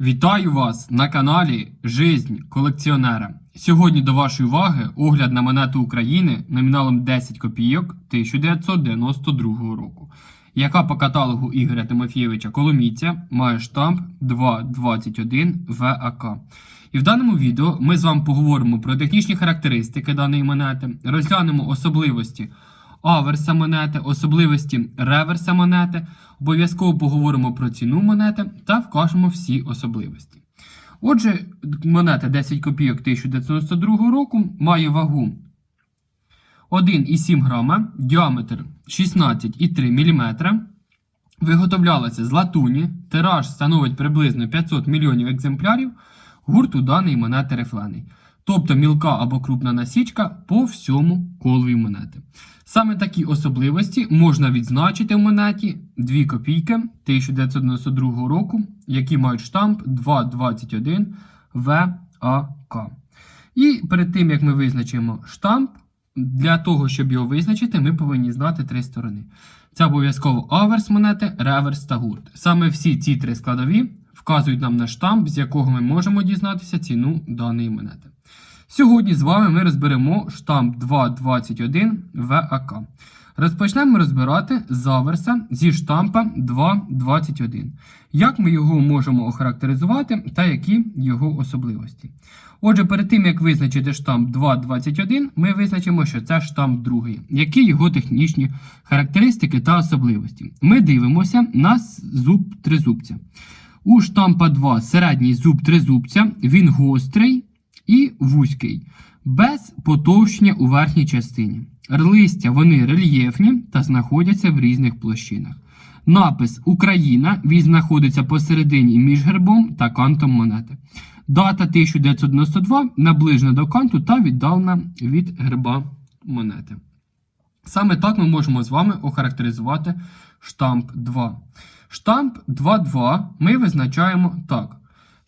Вітаю вас на каналі Жизнь колекціонера. Сьогодні до вашої уваги огляд на монету України номіналом 10 копійок 1992 року, яка по каталогу Ігоря Тимофійовича Коломійця має штамп 221 ВАК. І в даному відео ми з вами поговоримо про технічні характеристики даної монети, розглянемо особливості аверса монети, особливості реверса монети, обов'язково поговоримо про ціну монети та вкажемо всі особливості. Отже, монета 10 копійок 1992 року має вагу 1,7 грама, діаметр 16,3 мм, виготовлялася з латуні, тираж становить приблизно 500 мільйонів екземплярів, гурт у даної монети рифлений. Тобто мілка або крупна насічка по всьому колові монети. Саме такі особливості можна відзначити в монеті 2 копійки 1992 року, які мають штамп 221 ВАК. І перед тим як ми визначимо штамп, для того, щоб його визначити, ми повинні знати три сторони. Це обов'язково аверс монети, реверс та гурт. Саме всі ці три складові вказують нам на штамп, з якого ми можемо дізнатися ціну даної монети. Сьогодні з вами ми розберемо штамп 221 ВАК. Розпочнемо розбирати з аверса зі штампа 221. Як ми його можемо охарактеризувати та які його особливості. Отже, перед тим як визначити штамп 221, ми визначимо, що це штамп другий. Які його технічні характеристики та особливості. Ми дивимося на зуб тризубця. У штампа 2 середній зуб тризубця, він гострий і вузький, без потовщення у верхній частині. Листя вони рельєфні та знаходяться в різних площинах. Напис Україна він знаходиться посередині між гербом та кантом монети. Дата 1992 наближена до канту та віддалена від герба монети. Саме так ми можемо з вами охарактеризувати штамп 2. Штамп 2.2 ми визначаємо так.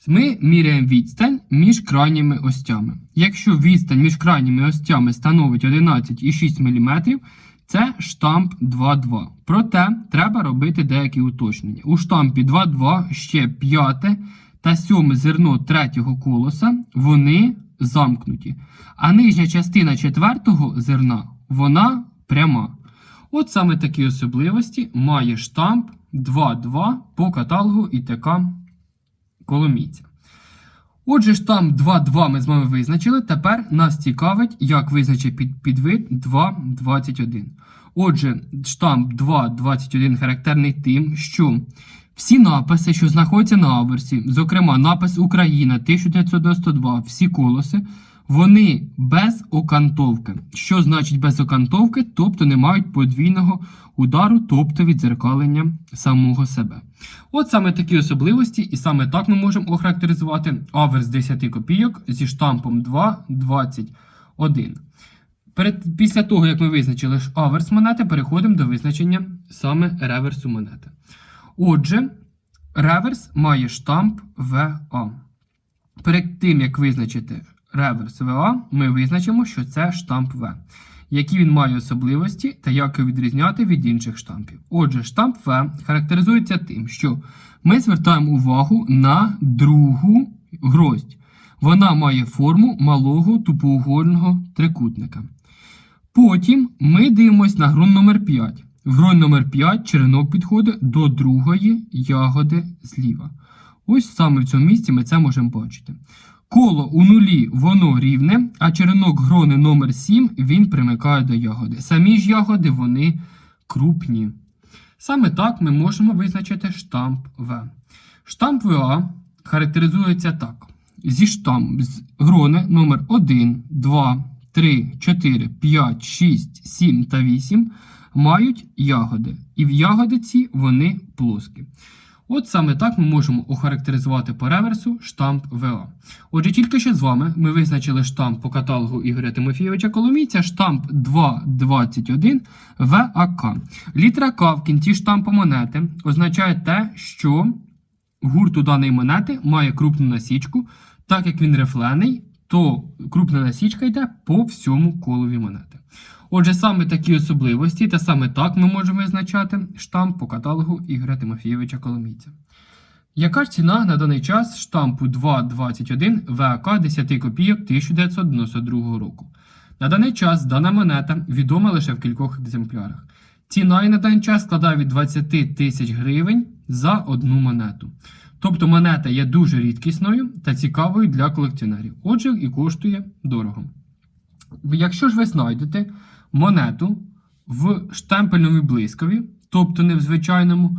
Ми міряємо відстань між крайніми остями. Якщо відстань між крайніми остями становить 11,6 мм, це штамп 2.2. Проте треба робити деякі уточнення. У штампі 2.2 ще п'яте та сьоме зерно третього колоса вони замкнуті. А нижня частина четвертого зерна вона пряма. От саме такі особливості має штамп 2.2 по каталогу ІТК Коломійця. Отже, штамп 2.2 ми з вами визначили. Тепер нас цікавить, як визначить під, підвид 2.21. Отже, штамп 2.21 характерний тим, що всі написи, що знаходяться на аверсі, зокрема напис Україна 1992, всі колоси, вони без окантовки. Що значить без окантовки? Тобто не мають подвійного удару, тобто відзеркалення самого себе. От саме такі особливості, і саме так ми можемо охарактеризувати аверс 10 копійок зі штампом 2,21. Перед, Після того, як ми визначили аверс монети, переходимо до визначення саме реверсу монети. Отже, реверс має штамп ВА. Перед тим, як визначити реверс ВА, ми визначимо, що це штамп В. Які він має особливості та як його відрізняти від інших штампів. Отже, штамп В характеризується тим, що ми звертаємо увагу на другу гроздь. Вона має форму малого тупоугольного трикутника. Потім ми дивимося на грон номер 5. В грон номер 5 черенок підходить до другої ягоди зліва. Ось саме в цьому місці ми це можемо бачити. Коло у нулі воно рівне, а черенок грони номер 7 він примикає до ягоди. Самі ж ягоди вони крупні. Саме так ми можемо визначити штамп В. Штамп ВА характеризується так. Зі штамп з грони номер 1, 2, 3, 4, 5, 6, 7 та 8 мають ягоди. І в ягодиці вони плоскі. От саме так ми можемо охарактеризувати по реверсу штамп ВА. Отже, тільки що з вами ми визначили штамп по каталогу Ігоря Тимофійовича Коломійця, штамп 221 ВАК. Літера К в кінці штампу монети означає те, що гурт у даної монети має крупну насічку, так як він рифлений, то крупна насічка йде по всьому колові монети. Отже, саме такі особливості, та саме так ми можемо визначати штамп по каталогу Ігоря Тимофійовича Коломійця. Яка ж ціна на даний час штампу 221 ВАК 10 копійок 1992 року? На даний час дана монета відома лише в кількох екземплярах. Ціна її на даний час складає від 20 тисяч гривень за одну монету. Тобто монета є дуже рідкісною та цікавою для колекціонерів. Отже, і коштує дорого. Якщо ж ви знайдете монету в штемпельному блискові, тобто не в звичайному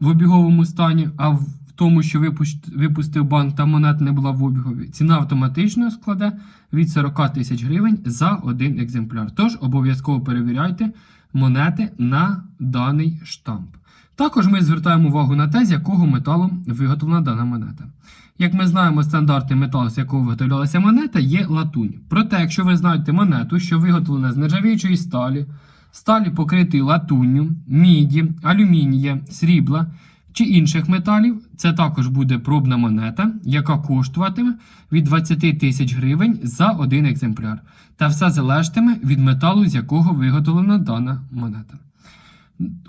в обіговому стані, а в тому, що випустив банк та монета не була в обігові, ціна автоматично складе від 40 тисяч гривень за один екземпляр. Тож обов'язково перевіряйте монети на даний штамп. Також ми звертаємо увагу на те, з якого металу виготовлена дана монета. Як ми знаємо, стандартний метал, з якого виготовлялася монета, є латунь. Проте, якщо ви знаєте монету, що виготовлена з нержавіючої сталі, сталі покритої латунню, міді, алюмінія, срібла чи інших металів, це також буде пробна монета, яка коштуватиме від 20 тисяч гривень за один екземпляр. Та все залежатиме від металу, з якого виготовлена дана монета.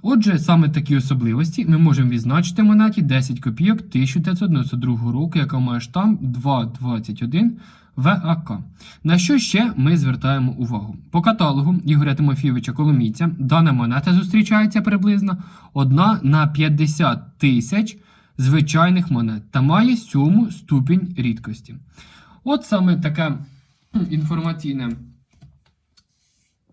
Отже, саме такі особливості ми можемо відзначити монеті 10 копійок 1992 року, яка має штамп 221 ВАК. На що ще ми звертаємо увагу? По каталогу Ігоря Тимофійовича Коломійця дана монета зустрічається приблизно 1 на 50 тисяч звичайних монет та має сьому ступінь рідкості. От саме таке інформаційне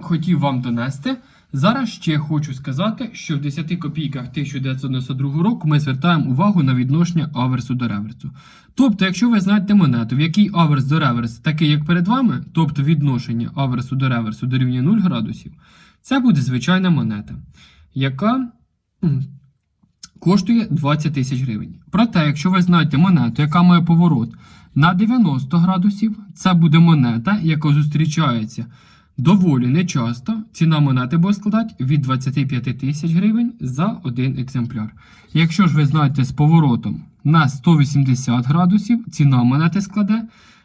хотів вам донести. Зараз ще хочу сказати, що в 10 копійках 1992 року ми звертаємо увагу на відношення аверсу до реверсу. Тобто, якщо ви знаєте монету, в якій аверс до реверсу такий, як перед вами, тобто відношення аверсу до реверсу дорівнює 0 градусів, це буде звичайна монета, яка коштує 20 тисяч гривень. Проте, якщо ви знаєте монету, яка має поворот на 90 градусів, це буде монета, яка зустрічається доволі нечасто. Ціна монети буде складати від 25 тисяч гривень за один екземпляр. Якщо ж ви знаєте з поворотом на 180 градусів, ціна монети складе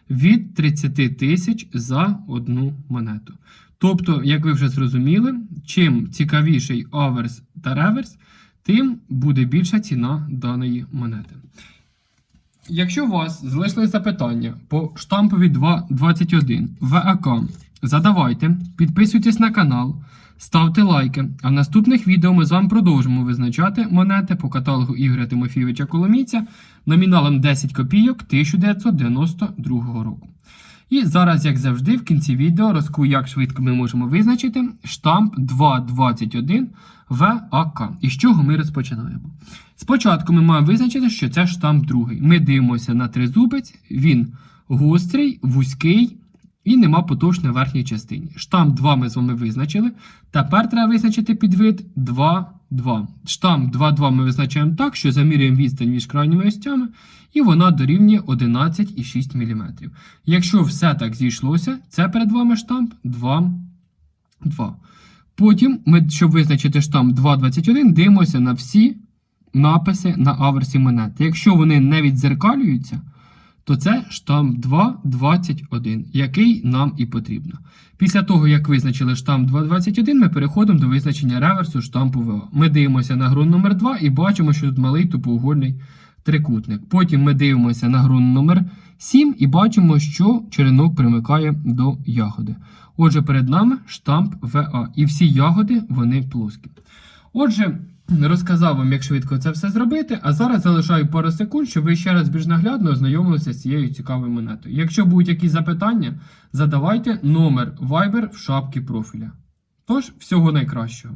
від 30 тисяч за одну монету. Тобто, як ви вже зрозуміли, чим цікавіший аверс та реверс, тим буде більша ціна даної монети. Якщо у вас залишились запитання по штампові 2.21 ВАК, задавайте, підписуйтесь на канал, ставте лайки. А в наступних відео ми з вами продовжимо визначати монети по каталогу Ігоря Тимофійовича Коломійця номіналом 10 копійок 1992 року. І зараз, як завжди, в кінці відео розкую, як швидко ми можемо визначити штамп 221 ВАК. І з чого ми розпочинаємо? Спочатку ми маємо визначити, що це штамп другий. Ми дивимося на тризубець, він гострий, вузький і нема потовш на верхній частині. Штамп 2 ми з вами визначили. Тепер треба визначити підвид 2, 2. Штамп 2,2 ми визначаємо так, що замірюємо відстань між крайніми остями, і вона дорівнює 11,6 мм. Якщо все так зійшлося, це перед вами штамп 2, 2. Потім, ми, щоб визначити штамп 2,21, дивимося на всі написи на аверсі монети. Якщо вони не відзеркалюються, то це штамп 2.21, який нам і потрібно. Після того, як визначили штамп 2.21, ми переходимо до визначення реверсу штампу ВА. Ми дивимося на ґрунт номер 2 і бачимо, що тут малий тупоугольний трикутник. Потім ми дивимося на ґрунт номер 7 і бачимо, що черенок примикає до ягоди. Отже, перед нами штамп ВА. І всі ягоди вони плоскі. Отже, розказав вам, як швидко це все зробити, а зараз залишаю пару секунд, щоб ви ще раз більш наглядно ознайомилися з цією цікавою монетою. Якщо будуть якісь запитання, задавайте номер Viber в шапці профіля. Тож, всього найкращого.